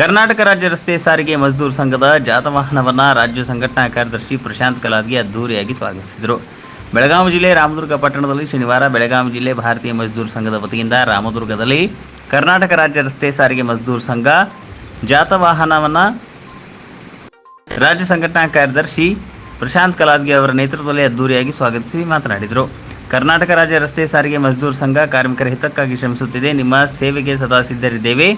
ಕರ್ನಾಟಕ ರಾಜ್ಯ ರಸ್ತೆ ಸಾರಿಗೆ ಮಜ್ದೂರ್ ಸಂಘದ ಜಾತವಾಹನವನ್ನು ರಾಜ್ಯ ಸಂಘಟನಾ ಕಾರ್ಯದರ್ಶಿ ಪ್ರಶಾಂತ್ ಕಲಾದ್ಗೆ ಅದ್ದೂರಿಯಾಗಿ ಸ್ವಾಗತಿಸಿದರು. ಬೆಳಗಾವಿ ಜಿಲ್ಲೆ ರಾಮದುರ್ಗ ಪಟ್ಟಣದಲ್ಲಿ ಶನಿವಾರ ಬೆಳಗಾವಿ ಜಿಲ್ಲೆ ಭಾರತೀಯ ಮಜ್ದೂರ್ ಸಂಘದ ವತಿಯಿಂದ ರಾಮದುರ್ಗದಲ್ಲಿ ಕರ್ನಾಟಕ ರಾಜ್ಯ ರಸ್ತೆ ಸಾರಿಗೆ ಮಜ್ದೂರ್ ಸಂಘ ಜಾತವಾಹನವನ್ನು ರಾಜ್ಯ ಸಂಘಟನಾ ಕಾರ್ಯದರ್ಶಿ ಪ್ರಶಾಂತ್ ಕಲಾದ್ಗೆ ಅವರ ನೇತೃತ್ವದಲ್ಲಿ ಅದ್ದೂರಿಯಾಗಿ ಸ್ವಾಗತಿಸಿ ಮಾತನಾಡಿದರು. ಕರ್ನಾಟಕ ರಾಜ್ಯ ರಸ್ತೆ ಸಾರಿಗೆ ಮಜ್ದೂರ್ ಸಂಘ ಕಾರ್ಮಿಕರ ಹಿತಕ್ಕಾಗಿ ಶ್ರಮಿಸುತ್ತಿದೆ. ನಿಮ್ಮ ಸೇವೆಗೆ ಸದಾ ಸಿದ್ಧರಿದ್ದೇವೆ.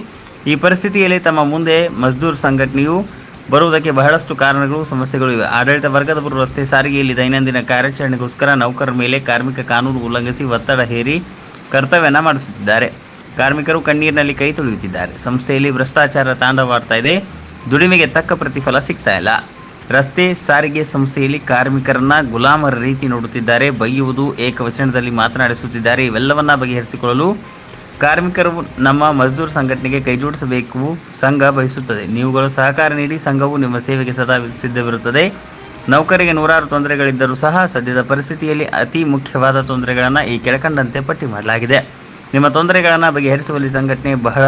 ಈ ಪರಿಸ್ಥಿತಿಯಲ್ಲಿ ತಮ್ಮ ಮುಂದೆ ಮಜ್ದೂರ್ ಸಂಘಟನೆಯು ಬರುವುದಕ್ಕೆ ಬಹಳಷ್ಟು ಕಾರಣಗಳು, ಸಮಸ್ಯೆಗಳು ಇವೆ. ಆಡಳಿತ ವರ್ಗದವರು ರಸ್ತೆ ಸಾರಿಗೆಯಲ್ಲಿ ದೈನಂದಿನ ಕಾರ್ಯಾಚರಣೆಗೋಸ್ಕರ ನೌಕರರ ಮೇಲೆ ಕಾರ್ಮಿಕ ಕಾನೂನು ಉಲ್ಲಂಘಿಸಿ ಒತ್ತಡ ಹೇರಿ ಕರ್ತವ್ಯನ ಮಾಡಿಸುತ್ತಿದ್ದಾರೆ. ಕಾರ್ಮಿಕರು ಕಣ್ಣೀರಿನಲ್ಲಿ ಕೈ ತೊಳೆಯುತ್ತಿದ್ದಾರೆ. ಸಂಸ್ಥೆಯಲ್ಲಿ ಭ್ರಷ್ಟಾಚಾರ ತಾಂಡವಾಡ್ತಾ ಇದೆ. ದುಡಿಮೆಗೆ ತಕ್ಕ ಪ್ರತಿಫಲ ಸಿಗ್ತಾ ಇಲ್ಲ. ರಸ್ತೆ ಸಾರಿಗೆ ಸಂಸ್ಥೆಯಲ್ಲಿ ಕಾರ್ಮಿಕರನ್ನ ಗುಲಾಮರ ರೀತಿ ನೋಡುತ್ತಿದ್ದಾರೆ. ಬೈಯುವುದು ಏಕವಚನದಲ್ಲಿ ಮಾತನಾಡಿಸುತ್ತಿದ್ದಾರೆ. ಇವೆಲ್ಲವನ್ನ ಬಗೆಹರಿಸಿಕೊಳ್ಳಲು ಕಾರ್ಮಿಕರು ನಮ್ಮ ಮಜ್ದೂರ್ ಸಂಘಟನೆಗೆ ಕೈಜೋಡಿಸಬೇಕು ಸಂಘ ಬಯಸುತ್ತದೆ. ನೀವುಗಳು ಸಹಕಾರ ನೀಡಿ ಸಂಘವು ನಿಮ್ಮ ಸೇವೆಗೆ ಸದಾ ಸಿದ್ಧವಿರುತ್ತದೆ. ನೌಕರಿಗೆ ನೂರಾರು ತೊಂದರೆಗಳಿದ್ದರೂ ಸಹ ಸದ್ಯದ ಪರಿಸ್ಥಿತಿಯಲ್ಲಿ ಅತಿ ಮುಖ್ಯವಾದ ತೊಂದರೆಗಳನ್ನು ಈ ಕೆಳಕಂಡಂತೆ ಪಟ್ಟಿ ಮಾಡಲಾಗಿದೆ. ನಿಮ್ಮ ತೊಂದರೆಗಳನ್ನು ಬಗೆಹರಿಸುವಲ್ಲಿ ಸಂಘಟನೆ ಬಹಳ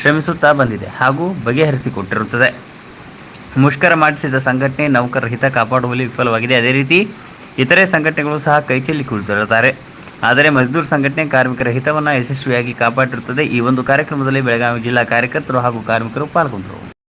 ಶ್ರಮಿಸುತ್ತಾ ಬಂದಿದೆ ಹಾಗೂ ಬಗೆಹರಿಸಿಕೊಟ್ಟಿರುತ್ತದೆ. ಮುಷ್ಕರ ಮಾಡಿಸಿದ ಸಂಘಟನೆ ನೌಕರರ ಹಿತ ಕಾಪಾಡುವಲ್ಲಿ ವಿಫಲವಾಗಿದೆ. ಅದೇ ರೀತಿ ಇತರೆ ಸಂಘಟನೆಗಳು ಸಹ ಕೈಚೆಲ್ಲಿ ಕುಳಿತಿರುತ್ತಾರೆ ಆದರೆ ಮಜ್ದೂರ್ ಸಂಘಟನೆ ಕಾರ್ಮಿಕರ ಹಿತವನ್ನು ಯಶಸ್ವಿಯಾಗಿ ಕಾಪಾಡಿರುತ್ತದೆ. ಈ ಒಂದು ಕಾರ್ಯಕ್ರಮದಲ್ಲಿ ಬೆಳಗಾವಿ ಜಿಲ್ಲಾ ಕಾರ್ಯಕರ್ತರು ಹಾಗೂ ಕಾರ್ಮಿಕರು ಪಾಲ್ಗೊಂಡರು.